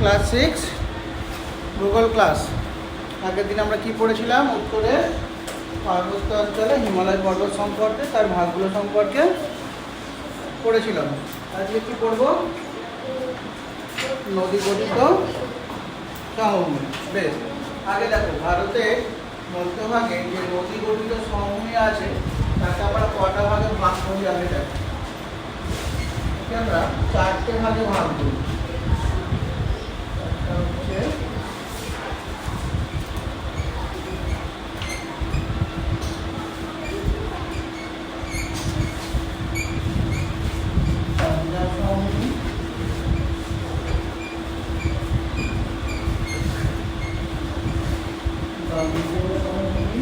Class six ভূগোল class আগের দিন আমরা কি পড়েছিলাম? উত্তরে পার্বত্য অঞ্চলে হিমালয় পর্বত সম্পর্কে, তার ভাগগুলো সম্পর্কে পড়েছিলাম। আজকে কি পড়ব? নদী গঠিত সমভূমি। বেশ, আগে দেখো, ভারতে মধ্যভাগে যে নদী গঠিত সমভূমি আছে, তাকে আমরা কটা ভাগে ভাগ করি? আগে দেখো। আমরা চারটে ভাগে ভাগ করি একটা হচ্ছে পাঞ্জাব সমভূমি গাঙ্গেয় সমভূমি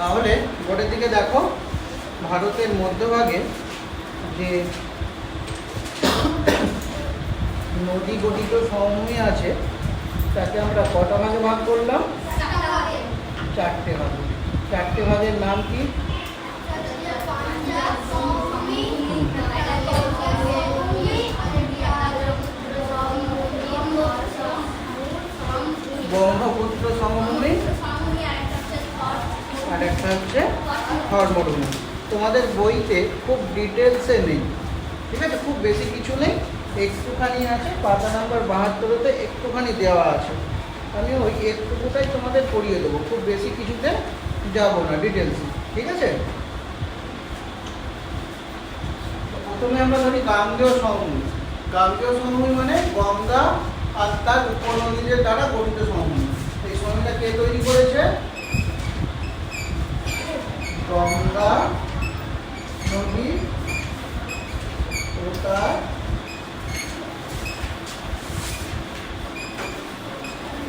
তাহলে বোর্ডের দিকে দেখো ভারতের মধ্যভাগে যে নদী গঠিত সমভূমি আছে তাকে আমরা কটা ভাগে ভাগ করলাম চারটে ভাগে চারটে ভাগের নাম কি ব্রহ্মপুত্র সমভূমি আর একটা হচ্ছে মরুভূমি তোমাদের বইতে খুব ডিটেলসে নেই। ঠিক আছে? খুব বেশি কিছু নেই। একটুখানি আছে, পাতা নাম্বার বাহাত্তরতে একটুখানি দেওয়া আছে। আমি ওই একটুকুটাই তোমাদের পড়িয়ে দেবো। খুব বেশি কিছুতে যাব না ডিটেলসে ঠিক আছে? প্রথমে আমরা ধরি গাঙ্গেয় সমভূমি। গাঙ্গেয় সমভূমি মানে গঙ্গা আর তার উপনদীদের দ্বারা গঠিত সমভূমি। এই সমভূমিটা কে তৈরি করেছে? গঙ্গা নদী ও তার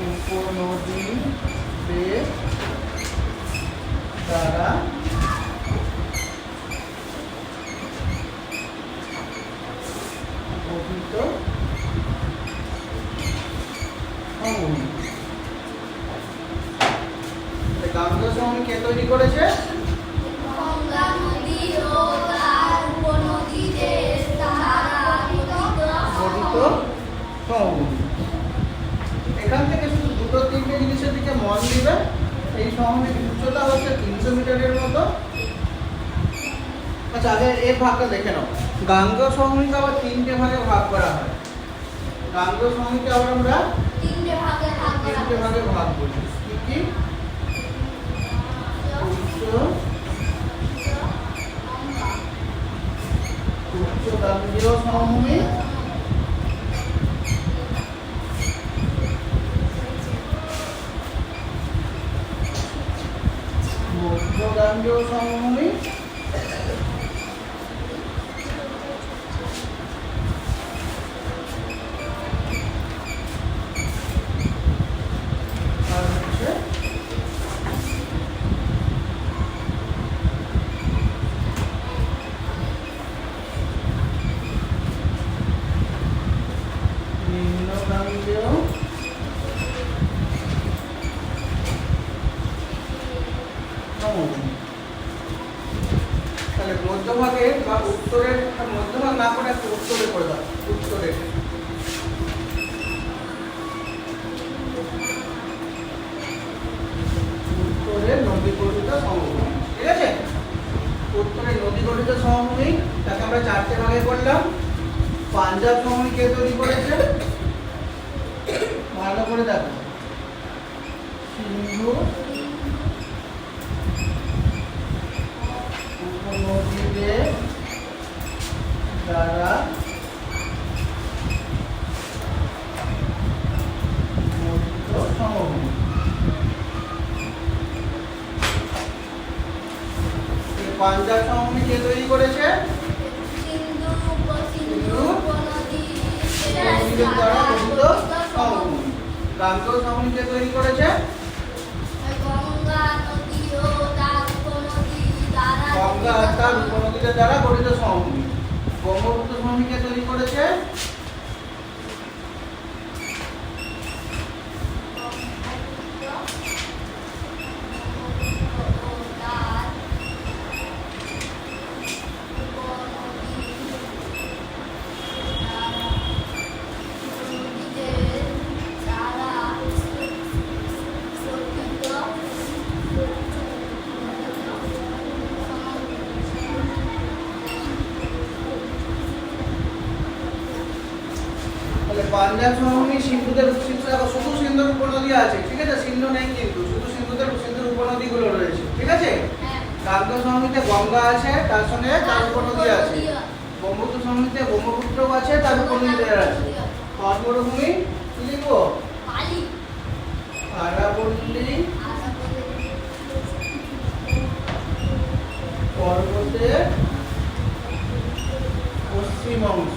উপনদী দ্বারা গঠিত সমভূমি গাঙ্গা সমভূমি কে তৈরি করেছে গঠিত সমভূমি এখান থেকে শুধু দুটো তিনটে জিনিসের দিকে মন দিবে এই সমভূমির উচ্চতা হচ্ছে তিনশো মিটারের মতো আচ্ছা আগে এর ভাগটা দেখে নাও গাঙ্গ সংহিতা আবার তিনটে ভাগে ভাগ করা হয়। গাঙ্গ সংহিতা আবার আমরা তিনটে ভাগে ভাগ করি কি কি উচ্চ উচ্চ গাঙ্গেয় সমভূমি মধ্য গাঙ্গেয় সমভূমি আর হচ্ছে নিম্ন গাঙ্গেয় সমভূমি তাহলে মধ্যভাগে বা উত্তরের মধ্যভাগ না করে একটু উত্তরে করে দাও, উত্তরে। উত্তরে নদী গঠিত সমভূমি, ঠিক আছে? উত্তরে নদী গঠিত সমভূমি, তাকে আমরা চারটে ভাগে করলাম। পাঞ্জাব সমভূমি কে তৈরি করেছে? ভালো করে দেখো। সিন্ধু উপনদীদের এই পাঞ্জাব সমভূমি কে তৈরি করেছে? গঠিত সমভূমি। গাঙ্গেয় সমভূমিকে তৈরি করেছে? গঙ্গা তার উপনদীদের দ্বারা গঠিত সমভূমি। ব্রহ্মপুত্র স্বামীকে তৈরি করেছে তাহলে পাঞ্জাব সমভূমি সিন্ধুদের সিন্ধু দেখো শুধু সিন্ধুর উপনদী আছে ঠিক আছে সিন্ধু নেই কিন্তু শুধু সিন্ধুদের সিন্ধুর উপনদীগুলো রয়েছে ঠিক আছে গাঙ্গেয় সমভূমিতে গঙ্গা আছে তার সঙ্গে তার উপনদী আছে। ব্রহ্মপুত্র সমভূমিতে ব্রহ্মপুত্রও আছে তার উপনদীদের আছে। থর মরুভূমি কি লিখব? আরাবল্লী পর্বতের পশ্চিম অংশ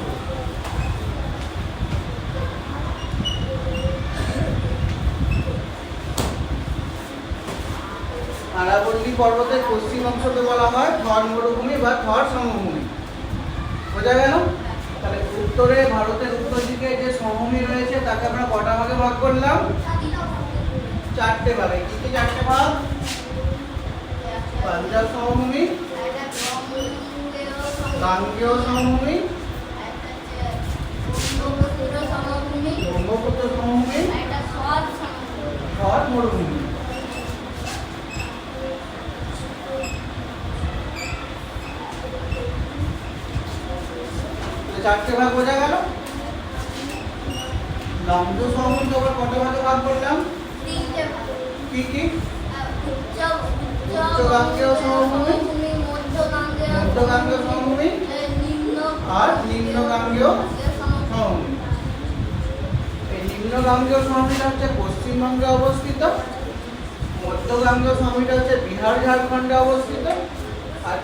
আরাবল্লী পর্বতের পশ্চিম অংশকে বলা হয় থর মরুভূমি বা থর সমভূমি। বোঝা গেল? তাহলে উত্তরে ভারতের উত্তর দিকে যে সমভূমি রয়েছে, তাকে আমরা কটা ভাগে ভাগ করলাম? চারটে ভাগে। কি কি চারটে ভাগ? পাঞ্জাব সমভূমি, গাঙ্গেয় সমভূমি ব্রহ্মপুত্র সমভূমি থর মরুভূমি তাহলে চারটে ভাগ বোঝা গেল গাঙ্গেয় সমভূমিকে আবার কটা ভাগে ভাগ করলাম কি কি উচ্চগাঙ্গেয় সমভূমি মধ্যগাঙ্গেয় মধ্যগাঙ্গেয় সমভূমি নিম্ন আর নিম্নগাঙ্গেয় সমভূমি এই নিম্নগাঙ্গেয় সমভূমিটা হচ্ছে পশ্চিমবঙ্গে অবস্থিত মধ্যগাঙ্গেয় সমভূমিটা হচ্ছে বিহার ঝাড়খণ্ডে অবস্থিত আর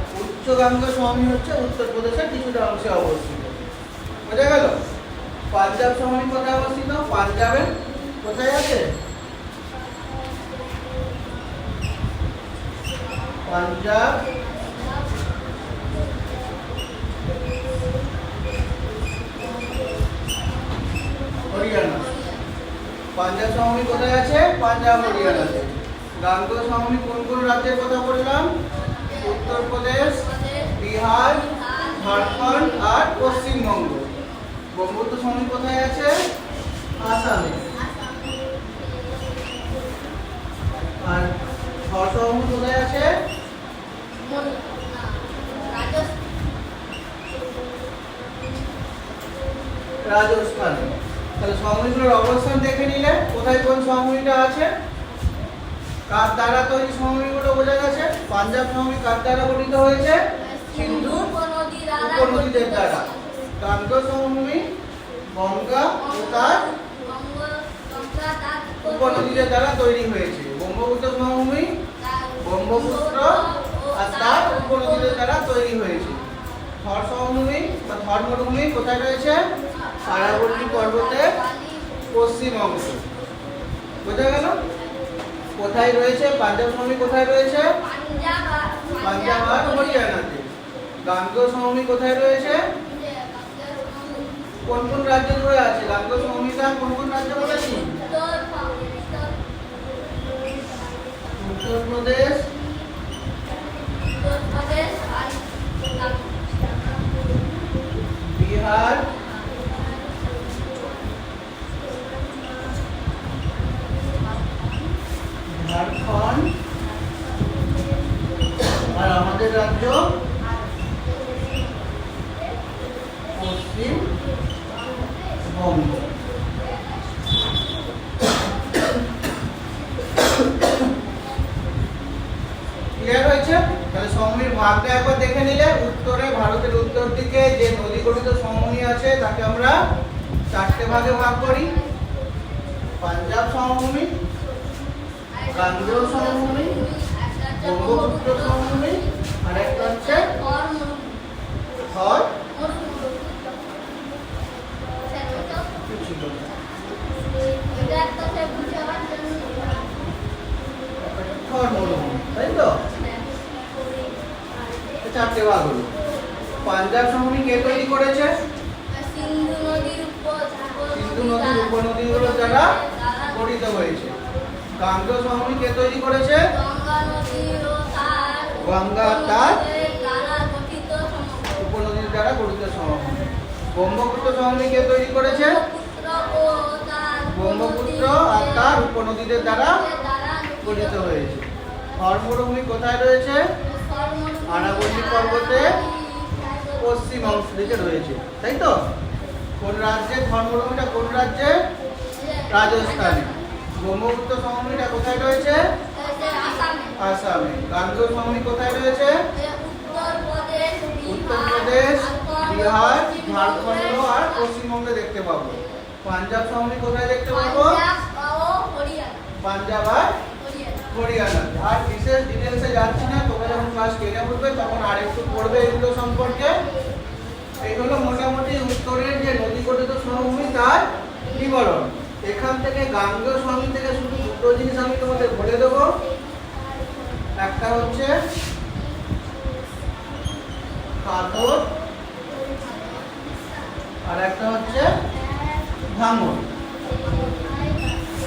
উচ্চগাঙ্গেয় সমভূমি হচ্ছে উত্তরপ্রদেশের কিছুটা অংশে অবস্থিত। বোঝা গেল? পাঞ্জাব সমভূমি কোথায় অবস্থিত? পাঞ্জাবে কোথায় আছে? পাঞ্জাব। হরিয়ানা। পাঞ্জাব সমভূমি কোথায় আছে? পাঞ্জাব, হরিয়ানাতে। গাঙ্গেয় সমভূমি কোন কোন রাজ্যের কথা বললাম? উত্তরপ্রদেশ বিহার, ঝাড়খণ্ড আর পশ্চিমবঙ্গ। ব্রহ্মপুত্র সমভূমি কোথায় আছে? আসামে। আর থর কোথায় আছে? রাজস্থানে। তাহলে সমভূমিগুলোর অবস্থান দেখে নিলে, কোথায় কোন সমভূমিটা আছে? কার দ্বারা তৈরি সমভূমিগুলো বোঝা গেছে? পাঞ্জাব সমভূমি কার দ্বারা গঠিত হয়েছে? সিন্ধু উপনদীদের দ্বারা। গাঙ্গেয় সমভূমি গঙ্গা ও তার উপনদীদের দ্বারা তৈরি হয়েছে। ব্রহ্মপুত্র সমভূমি ব্রহ্মপুত্র আর তার উপনদীদের দ্বারা তৈরি হয়েছে। থর সমভূমি বা থর মরুভূমি কোথায় রয়েছে? পর্বতের পশ্চিম অংশ বোঝা গেল? কোথায় রয়েছে? পাঞ্জাব সমভূমি কোথায় রয়েছে? পাঞ্জাব আর হরিয়ানাতে। গাঙ্গেয় সমভূমি কোথায় রয়েছে? কোন কোন রাজ্য ধরে আছে? গাঙ্গেয় সমভূমিটা কোন কোন রাজ্য বলেছি উত্তরপ্রদেশ। বিহার ঝাড়খণ্ড আর আমাদের রাজ্য পশ্চিম বঙ্গ ক্লিয়ার হয়েছে তাহলে সমভূমির ভাগটা একবার দেখে নিলে উত্তরে ভারতের উত্তর দিকে যে নদী গঠিত সমভূমি আছে তাকে আমরা চারটে ভাগে ভাগ করি পাঞ্জাব সমভূমি গাঙ্গেয় সমভূমি ব্রহ্মপুত্র সমভূমি আর একটা হচ্ছে থর ছিল এটা একটা সে বুঝাবার জন্য থর মরুভূমি তাই তো হলো পাঞ্জাব সমভূমি কে তৈরি করেছে? সিন্ধু নদীর উপনদীগুলো দ্বারা গঠিত হয়েছে। গাঙ্গেয় সমভূমি কে তৈরি করেছে? গঙ্গা তার গঙ্গা উপনদীর দ্বারা গঠিত সমভূমি ব্রহ্মপুত্র সমভূমি কে তৈরি করেছে? ব্রহ্মপুত্র আর তার উপনদীদের দ্বারা গঠিত হয়েছে। মরুভূমি কোথায় রয়েছে? আরাবল্লী পর্বতে পশ্চিম অংশ দিকে রয়েছে তাই তো? কোন রাজ্যে থর মরুভূমিটা কোন রাজ্যে? রাজস্থানে। ব্রহ্মপুত্র সমভূমিটা কোথায় রয়েছে? আসামে। গাঙ্গেয় সমভূমি কোথায় রয়েছে? উত্তরপ্রদেশ বিহার ঝাড়খণ্ড আর পশ্চিমবঙ্গে দেখতে পাবো। পাঞ্জাব সমভূমি কোথায় দেখতে পাবো? পাঞ্জাব আর হরিয়ানা। আর বিশেষ ডিটেলসে যাচ্ছি না। যখন ক্লাস টেনে পড়বে, তখন আর একটু পড়বে এগুলো সম্পর্কে। এই হলো মোটামুটি উত্তরের যে নদী গঠিত সমভূমি তার বিবরণ। এখান থেকে গাঙ্গেয় সমভূমি থেকে শুধু দুটো জিনিস আমি তোমাদের বলে দেবো। একটা হচ্ছে কাতর, আর একটা হচ্ছে ভাঙর।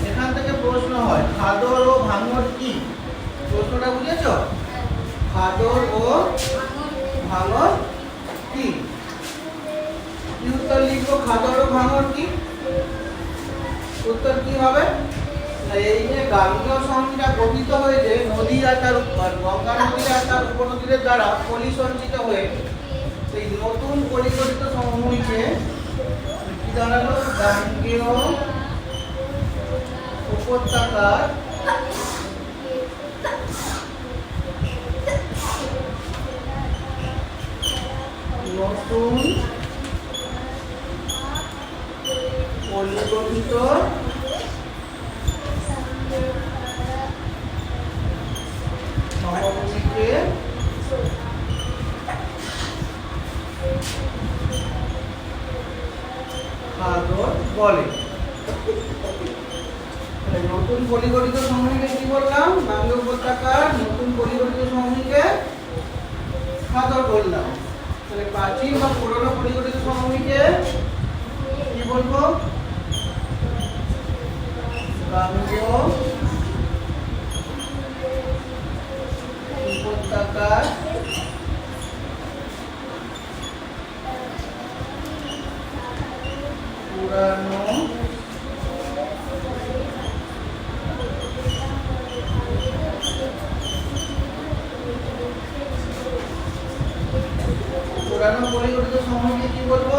এখান থেকে প্রশ্ন হয় খাদর ও ভাঙর কি? প্রশ্নটা বুঝেছ? খাদর ও ভাঙর কি? উত্তর লিখব খাদর ও ভাঙর কি? উত্তর কি হবে? এই যে গাঙ্গেয় সমভূমিটা গঠিত হয়েছে নদী আর তার গঙ্গা নদী আর তার উপনদীদের দ্বারা পলি সঞ্চিত হয়ে, সেই নতুন পরিগঠিত সমভূমিকে কি দাঁড়াল গাঙ্গেয় উপত্যকার নতুন পরিগঠিত সমভূমিকে খাদর বলে। নতুন পরিগঠিত সমভূমিকে কি বললাম? গাঙ্গে উপত্যকার নতুন পরিগঠিত সমভূমিকে খাদর বললাম। প্রাচীন বা পুরনো পরিগঠিত সমভূমিকে কি বলব? উপত্যকার পুরানো পুরানো পরিগঠিত সমভূমিকে কি বলব?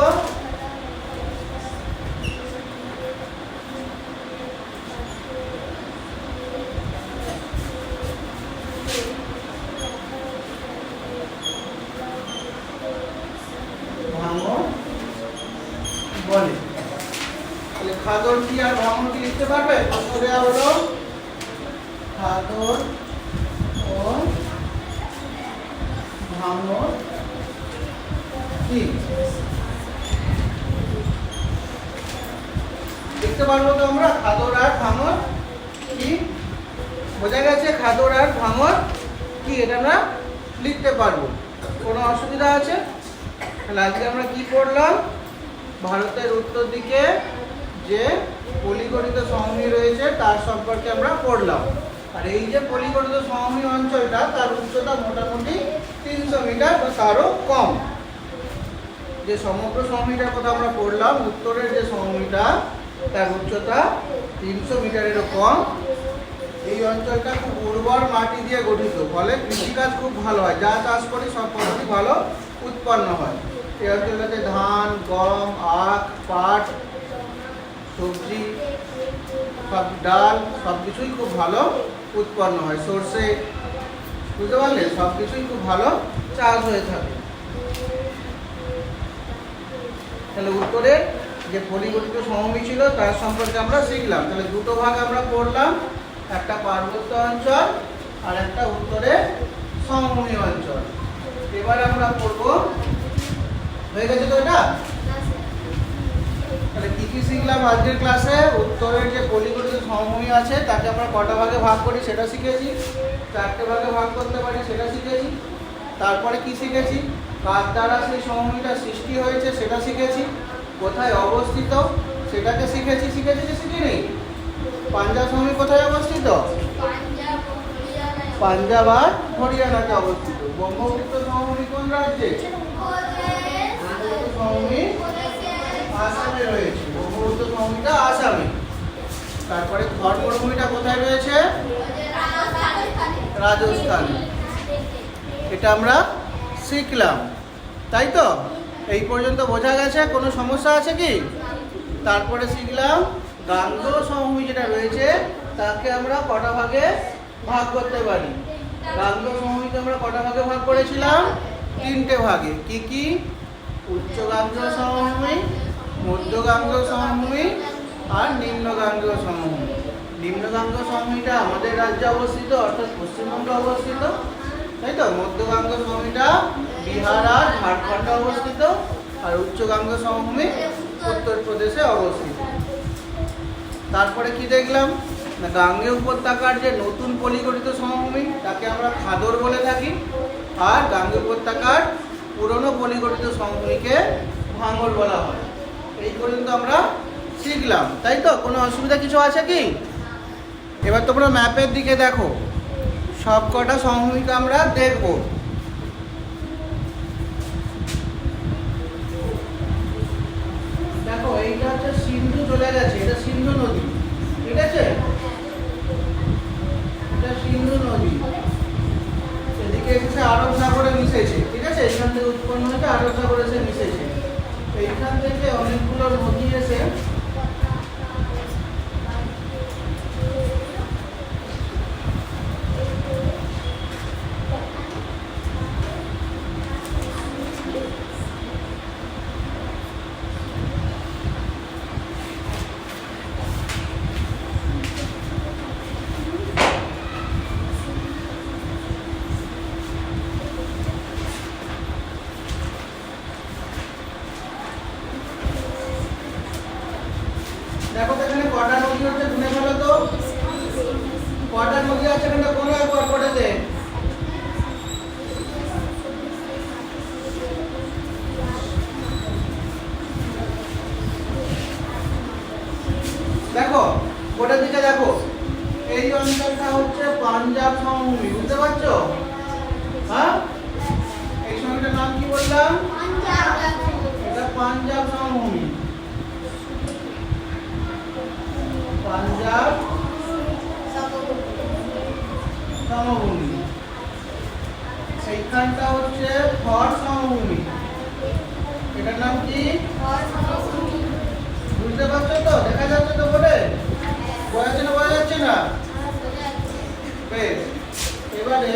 বলে। তাহলে খাদর কি আর ভাঙর কি লিখতে পারবে? প্রশ্ন দেওয়া খাদর ও ভাঙর দেখতে পারব তো আমরা, খাদর আর ভাঙর কি? বোঝা গেছে খাদর আর ভাঙর কি, এটা আমরা লিখতে পারব। কোনো অসুবিধা আছে? তাহলে আজকে আমরা কি পড়লাম? ভারতের উত্তর দিকে যে পলিগঠিত সমভূমি রয়েছে, তার সম্পর্কে আমরা পড়লাম। আর এই যে পলিগঠিত সমভূমি অঞ্চলটা, তার উচ্চতা মোটামুটি তিনশো মিটার বা তারও কম। যে সমগ্র সমভূমিটার কথা আমরা পড়লাম, উত্তরের যে সমভূমিটা তার উচ্চতা তিনশো মিটারেরও কম। এই অঞ্চলটা খুব উর্বর মাটি দিয়ে গঠিত, ফলে কৃষিকাজ খুব ভালো হয়। যা চাষ করি সব ফসলই ভালো উৎপন্ন হয়। এই অঞ্চলটাতে ধান, গম, আখ, পাট, সবজি, সব ডাল, সব কিছুই খুব ভালো উৎপন্ন হয়। সর্ষে, বুঝতে পারলে? সব কিছুই খুব ভালো চাষ হয়ে থাকে। তাহলে উত্তরের যে পরিগঠিত সমভূমি ছিল তার সম্পর্কে আমরা শিখলাম। তাহলে দুটো ভাগ আমরা পড়লাম, একটা পার্বত্য অঞ্চল আর একটা উত্তরে সমভূমি অঞ্চল। এবার আমরা পড়ব। হয়ে গেছে তো এটা? তাহলে কী কী শিখলাম আজকের ক্লাসে? উত্তরের যে পলিগঠিত সমভূমি আছে, তাকে আমরা কটা ভাগে ভাগ করি সেটা শিখেছি, চারটে ভাগে ভাগ করতে পারি সেটা শিখেছি, তারপরে কি শিখেছি? কার দ্বারা সেই সমভূমিটা সৃষ্টি হয়েছে সেটা শিখেছি। কোথায় অবস্থিত সেটাকে শিখেছি শিখেছি যে শিখিনি পাঞ্জাব সমভূমি কোথায় অবস্থিত? পাঞ্জাব আর হরিয়ানাতে অবস্থিত। ব্রহ্মপুত্র সমভূমি কোন রাজ্যে? সমভূমি আসামে রয়েছে। ব্রহ্মপুত্র সমভূমিটা আসামে। তারপরে থর মরুভূমিটা কোথায় রয়েছে? রাজস্থানে। এটা আমরা শিখলাম। তাই তো? এই পর্যন্ত বোঝা গেছে? কোনো সমস্যা আছে কি? তারপরে শিখলাম গাঙ্গ সমভূমি যেটা রয়েছে, তাকে আমরা কটা ভাগে ভাগ করতে পারি? গাঙ্গ সমভূমিকে আমরা কটা ভাগে ভাগ করেছিলাম? তিনটে ভাগে। কি কি? উচ্চ গাঙ্গ সমভূমি মধ্য গাঙ্গ সমভূমি আর নিম্ন গাঙ্গ সমভূমি। নিম্ন গাঙ্গ সমভূমিটা আমাদের রাজ্যে অবস্থিত, অর্থাৎ পশ্চিমবঙ্গে অবস্থিত, তাই তো? মধ্য গাঙ্গ সমভূমিটা বিহার আর ঝাড়খণ্ডে অবস্থিত আর উচ্চ গাঙ্গ সমভূমি উত্তরপ্রদেশে অবস্থিত। তারপরে কি দেখলাম? না গাঙ্গে উপত্যকার যে নতুন পলিগঠিত সমভূমি, তাকে আমরা খাদর বলে থাকি। আর গাঙ্গে উপত্যকার পুরনো পলিগঠিত সমভূমিকে ভাঙর বলা হয়। এই পর্যন্ত আমরা শিখলাম, তাই তো? কোনো অসুবিধা কিছু আছে কি? এবার তোমরা ম্যাপের দিকে দেখো। সব কটা সমভূমিকে আমরা দেখব। দেখো এইটা হচ্ছে সিন্ধু চলে গেছে এটা সিন্ধু নদী ঠিক আছে এটা সিন্ধু নদী এদিকে এসে আরব সাগরে মিশেছে ঠিক আছে এখান থেকে উৎপন্ন হয়েছে আরব সাগরে এসে মিশেছে এইখান থেকে অনেকগুলো নদী এসে দেখো তো এখানে কটা নদী হচ্ছে গুনে ফেলো তো কটা নদী আছে এখানে কোনো একবার করে দে দেখো গোটার দিকে দেখো এই অঞ্চলটা হচ্ছে পাঞ্জাব সমভূমি বুঝতে পারছ হ্যাঁ এই সময়টার নাম কি বললাম এটা পাঞ্জাব সমভূমি পাঞ্জাব সমভূমি সেইখানটা হচ্ছে থর সমভূমি এটার নাম কি বুঝতে পারছ তো দেখা যাচ্ছে তো বলে বোঝা যাচ্ছে না বোঝা যাচ্ছে না বেশ এবারে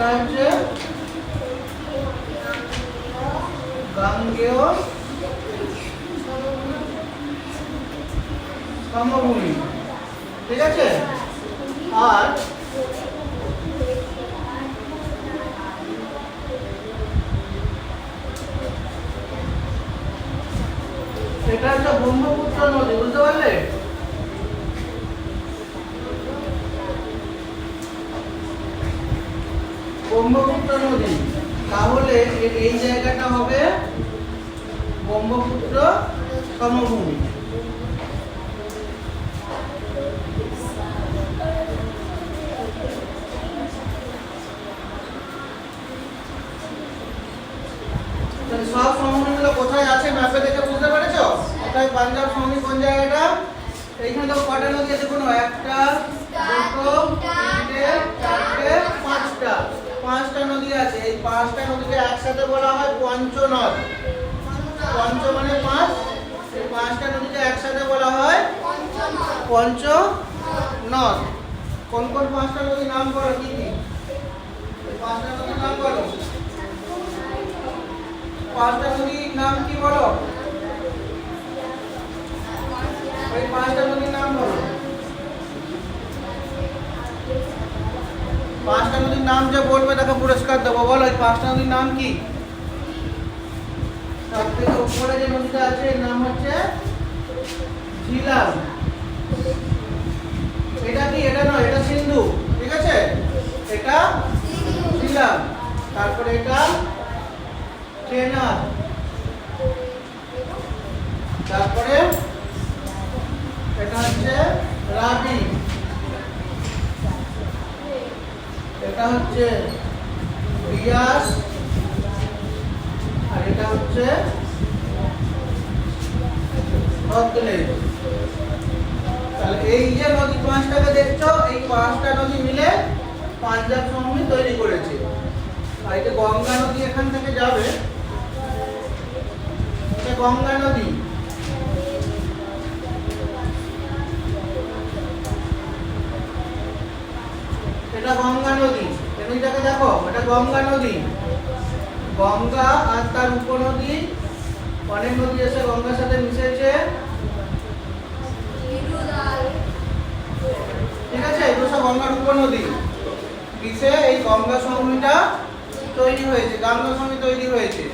এটা হচ্ছে গাঙ্গেয় সমভূমি ঠিক আছে? আর এটা হচ্ছে ব্রহ্মপুত্র নদী বুঝতে পারলে ব্রহ্মপুত্র নদী তাহলে এ- এই জায়গাটা হবে ব্রহ্মপুত্র সমভূমি। সব সমভূমিগুলো কোথায় আছে ম্যাপে দেখে বুঝতে পেরেছ? কোথায় পাঞ্জাব সমভূমি, কোন জায়গাটা? এইখানে তো কটা নদী আছে কোনো একটা, দুটো, তিনটে, চারটে, পাঁচটা। পাঁচটা নদী আছে, এই পাঁচটা নদীকে একসাথে বলা হয় পঞ্চনদ। পঞ্চ মানে পাঁচ, এই পাঁচটা নদীকে একসাথে বলা হয় পঞ্চ নদ কোন কোন পাঁচটা নদীর নাম করো কি কি? পাঁচটা নদীর নাম করো পাঁচটা নদীর নাম কি বলো? ওই পাঁচটা নদীর নাম বলো। পাঁচটা নদীর নাম যে বলবে তাকে পুরস্কার দেবো, বলো ওই পাঁচটা নদীর নাম কি? থেকে যে নদীটা আছে নাম হচ্ছে এটা কি? এটা নয়, এটা সিন্ধু, ঠিক আছে? এটা তারপরে এটা তারপরে এটা হচ্ছে রাবি। এটা হচ্ছে বিয়াস, আর এটা হচ্ছে সতলেজ তাহলে এই যে নদী পাঁচটাকে দেখছ, এই পাঁচটা নদী মিলে পাঞ্জাব সমভূমি তৈরি করেছে। আর যে গঙ্গা নদী এখান থেকে যাবে। এটা গঙ্গা নদী। এটা গঙ্গা নদী। এই নদীটাকে দেখো এটা গঙ্গা নদী। গঙ্গা আর তার উপনদী অনেক নদী এসে গঙ্গার সাথে মিশেছে। ঠিক আছে এগুলো সব গঙ্গার উপনদী। মিশে এই গঙ্গা সমভূমিটা তৈরি হয়েছে গঙ্গা সমভূমি তৈরি হয়েছে।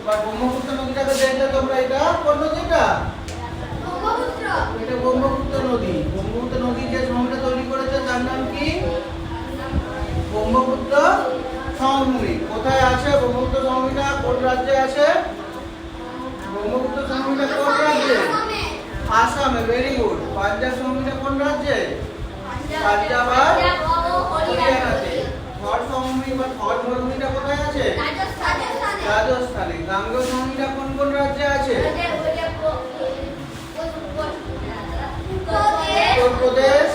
এবার ব্রহ্মপুত্র নদীটাকে দেখলে তোমরা এটা কোন নদীটা এটা? ব্রহ্মপুত্র। নদী। ব্রহ্মপুত্র নদী যে সমভূমিটা তৈরি করেছে তার নাম কি? ব্রহ্মপুত্র সমভূমি কোথায় আছে ব্রহ্মপুত্র সমভূমিটা কোন রাজ্যে আছে? ব্রহ্মপুত্র সমভূমিটা কোন রাজ্যে? আসামে ভেরি গুড পাঞ্জাব সমভূমিটা কোন রাজ্যে? হরিয়ানাতে। থর সমভূমি বা থর মরুভূমিটা কোথায় আছে? রাজস্থানে। গাঙ্গেয় সমভূমিটা কোন কোন রাজ্যে আছে? উত্তরপ্রদেশ।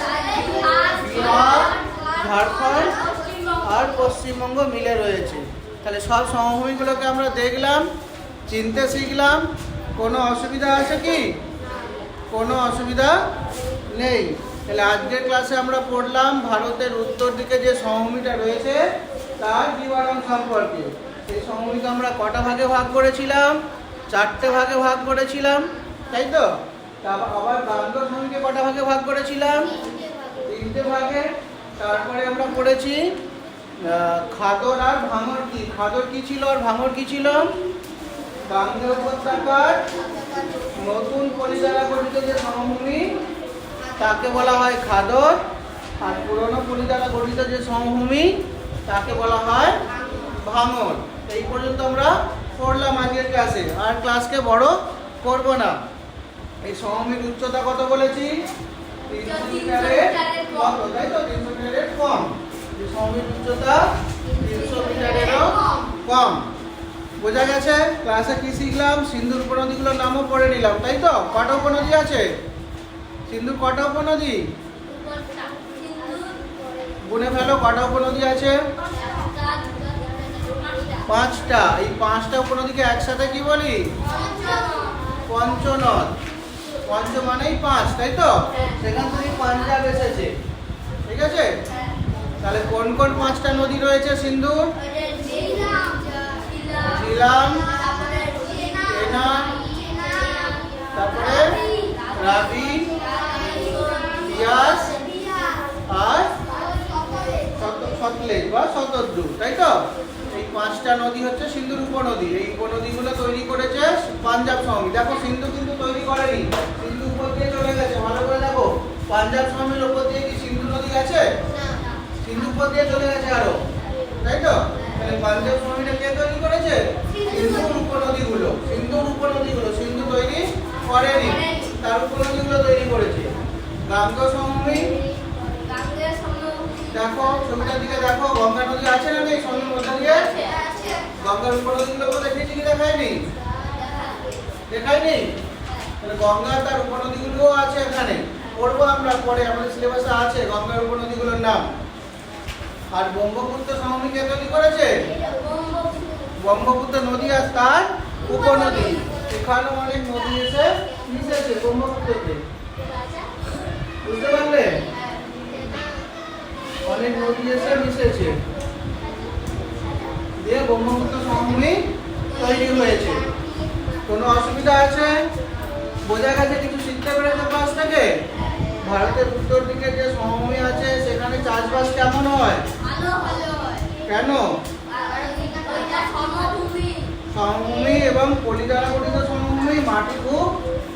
বিহার ঝাড়খণ্ড। আর পশ্চিমবঙ্গ মিলে রয়েছে। তাহলে সব সমভূমিগুলোকে আমরা দেখলাম, চিনতে শিখলাম। কোনো অসুবিধা আছে কি? কোনো অসুবিধা নেই। তাহলে আজকের ক্লাসে আমরা পড়লাম ভারতের উত্তর দিকে যে সমভূমিটা রয়েছে, তার বিবরণ সম্পর্কে। সেই সমভূমিকে আমরা কটা ভাগে ভাগ করেছিলাম? চারটে ভাগে ভাগ করেছিলাম, তাই তো? আবার গাঙ্গ সমভূমিকে কটা ভাগে ভাগ করেছিলাম? তিনটে ভাগে। তারপরে আমরা পড়েছি খাদর আর ভাঙর কি? খাদর কি ছিল আর ভাঙর কি ছিল? গাঙ্গেয় উপত্যকার নতুন পরিচালা গঠিত যে সমভূমি তাকে বলা হয় খাদর আর পুরনো পলি দ্বারা গঠিত যে সমভূমি তাকে বলা হয় ভাঙর। এই পর্যন্ত আমরা পড়লাম আজকের ক্লাসে আর ক্লাসকে বড় করব না। এই সমভূমির উচ্চতা কত বলেছি? তিনশো মিটারের কত? তাই তো? তিনশো মিটারের কম। সমভূমির উচ্চতা তিনশো মিটারেরও কম। বোঝা গেছে? ক্লাসে কি শিখলাম? সিন্ধুর উপনদীগুলোর নামও পড়ে নিলাম তাই তো? কটা উপনদী আছে? সিন্ধুর কটা উপনদী? গুনে ফেলো কটা উপনদী আছে? পাঁচটা। এই পাঁচটা উপনদীকে একসাথে কি বলি? পঞ্চনদ। পঞ্চ মানেই পাঁচ তাই তো? সেখান থেকে পাঞ্জাব এসেছে। ঠিক আছে? তাহলে কোন কোন পাঁচটা নদী রয়েছে সিন্ধুর ঝিলাম তারপরে রাবি বিয়াস আর সত- সতলেজ বা শতদ্রু তাই তো? এই পাঁচটা নদী হচ্ছে সিন্ধুর উপনদী। এই উপনদীগুলো তৈরি করেছে পাঞ্জাব সমভূমি দেখো, সিন্ধু কিন্তু তৈরি করেনি। সিন্ধু উপর দিয়ে চলে গেছে। ভালো করে দেখো, পাঞ্জাব সমভূমির উপর দিয়ে কি সিন্ধু নদী গেছে? সিন্ধু উপর দিয়ে চলে গেছে আরও। তাই তো? তাহলে পাঞ্জাব সমভূমিটা কে তৈরি করেছে? সিন্ধুর উপনদীগুলো। সিন্ধুর উপনদীগুলো। সিন্ধু তৈরি করেনি। তার উপনদীগুলো তৈরি করেছে। গাঙ্গ সমভূমি দেখো ছবিটার দিকে দেখো। গঙ্গা নদী আছে না নেই সমুদ্রের মধ্যে দিয়ে? গঙ্গার উপনদীগুলো দেখেছি কি দেখায়নি? দেখায়নি? তাহলে গঙ্গা তার উপনদীগুলোও আছে এখানে। পড়ব আমরা পরে আমাদের সিলেবাসে আছে গঙ্গার উপনদীগুলোর নাম। আর ব্রহ্মপুত্র সমভূমি কে তৈরি করেছে? ব্রহ্মপুত্র নদী আর তার উপনদী। এখানে অনেক নদী এসে মিশেছে ব্রহ্মপুত্রতে। বুঝতে পারলে? অনেক নদী এসে মিশেছে। দিয়ে ব্রহ্মপুত্র সমভূমি তৈরি হয়েছে। কোনো অসুবিধা আছে? বোঝা গেছে কিছু শিখতে পেরেছে ক্লাস ভারতের উত্তর দিকে যে সমভূমি আছে সেখানে চাষবাস কেমন হয়? কেন? সমভূমি। এবং পলিদানা গঠিত সমভূমি মাটি খুব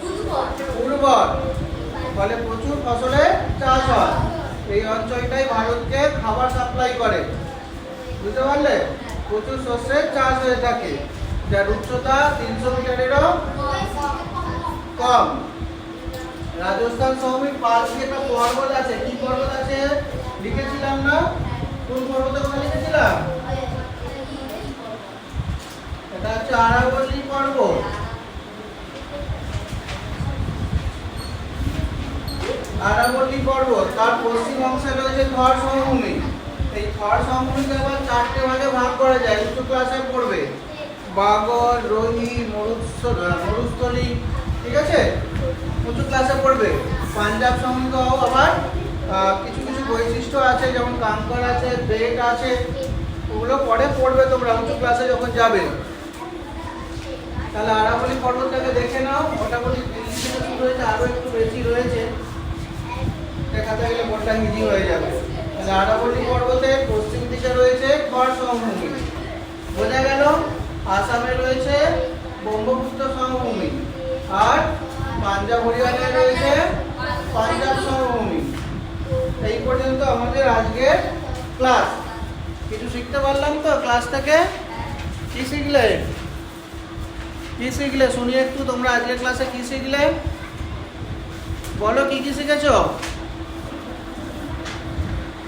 উর্বর। উর্বর। ফলে প্রচুর ফসলের চাষ হয়। এই অঞ্চলটাই ভারতকে খাবার সাপ্লাই করে। বুঝতে পারলে? প্রচুর শস্যের চাষ হয়ে থাকে। যার উচ্চতা তিনশো মিটারেরও কম। রাজস্থান পাশ দিয়ে একটা পর্বত আছে। কি পর্বত আছে? লিখেছিলাম না? কোন পর্বতের কথা লিখেছিলাম? এটা হচ্ছে আরাবল্লী পর্বত। আরাবল্লী পর্বত, তার পশ্চিম অংশে রয়েছে থর সমভূমি। এই থর সমভূমিকে আবার চারটে ভাগে ভাগ করা যায়। উচ্চ ক্লাসে পড়বে। বাগর রোহি মরুস্থ- মরুস্থলী। ঠিক আছে? পড়বে পাঞ্জাব সমভূমিকেও আবার কিছু কিছু বৈশিষ্ট্য আছে, যেমন কাঙ্কর আছে, বেট আছে, ওগুলো পরে পড়বে তোমরা উঁচু ক্লাসে যখন যাবে। তাহলে আরাবলি পর্বতটাকে দেখে নাও, মোটামুটি দিল্লি থেকে শুরু হয়েছে আরও একটু বেশি রয়েছে। দেখাতে গেলে বোর্ডটা ইজি হয়ে যাবে। তাহলে আরাবলি পর্বতের পশ্চিম দিকে রয়েছে খড় সমভূমি বোঝা গেল, আসামে রয়েছে ব্রহ্মপুত্র সমভূমি। আর পাঞ্জাব হরিয়ানায় রয়েছে, পাঞ্জাব সমভূমি। এই পর্যন্ত আমাদের আজকের ক্লাস। কিছু শিখতে পারলাম তো ক্লাস থেকে? কি শিখলে? কী শিখলে? শুনি একটু, তোমরা আজকের ক্লাসে কী শিখলে? বলো, কী কী শিখেছো?